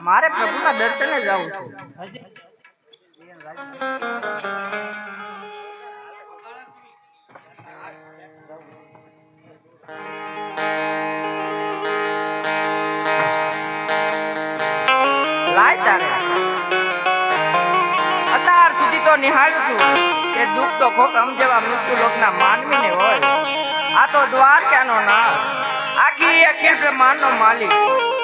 મારે પ્રભુના દર્શને જવું છે. અત્યાર સુધી તો નિહાળું છું. કે દુઃખ તો અમ જેવા મૃત્યુ લોકના માનવીને હોય. તો દ્વારકાનો ના આખી આખી બ્રહ્માંડનો માલિક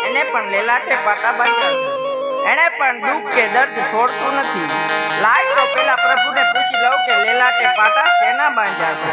એને પણ લેલાટે પાટા બાંધ્યા એને પણ દુઃખ કે દર્દ છોડતું નથી. લાય તો પેલા પ્રભુને પૂછી લઉં કે લેલાટે પાટા શેના બાંધ્યા છે?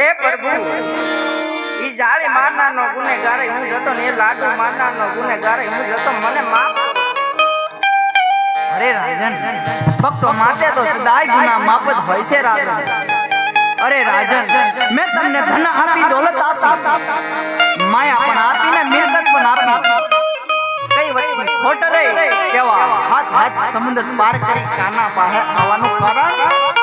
હે પ્રભુ. ઈ જાળી મારનારનો ગુનેગાર હું જતો ને એ લાડુ મારનારનો ગુનેગાર હું જતો. મને માફ અરે રાજન, ભક્તો માટે તો સદાય ગુના માફ જ હોય છે રાજન. અરે રાજન, મેં તમને ધન આપી, દોલત આપી. માયા પણ આપી ને મિલકત પણ આપી. કઈ વસ્તુ ખોટ રહી કેવા હાથ હાથ સમુદ્ર પાર કરી કાના પાસે આવવાનું કારણ?